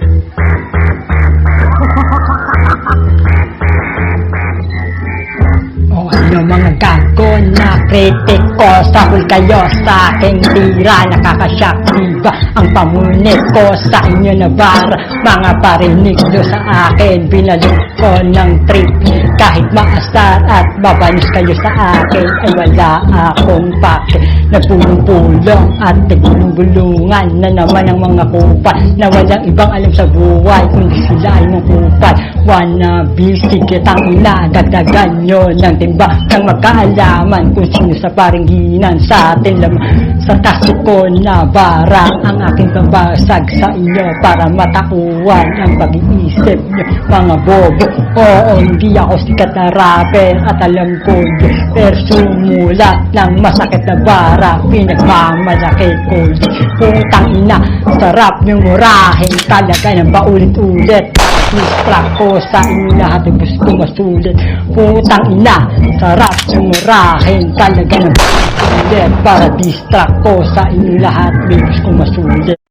Thank you. O ano mga gago na kritik ko Sahol kayo sa aking tira Nakakasyak diba ang pamunit ko sa inyo na bar. Mga parinig nyo sa akin Binalik ko ng trip. Kahit maasar at babanis kayo sa akin Ay wala akong pake. Na pulong-pulong at nagulong-bulungan Na naman ang mga kupal Na walang ibang alam sa buhay Kundi sila ay mga kupal Wannabe, sige tangina Dagdagan nyo ng timba. Nang magkaalaman kung sino sa paringginan Sa atin lamang Sa taso ko na barang Ang aking babasag sa inyo Para matauan ang pag-iisip nyo. Mga bobo Oo, hindi ako sikat na rapper At alam ko yun. Pero sumulat ng masakit na bara Pinagmamalaki ko yun. Putang ina Sarap yung murahin. Talaga ng paulit-ulit Distract ko sa inyo lahat ang gusto masulit. Putang ina Sarap yung murahin Talaga ng Para distract ko sa inyo lahat May gusto masulit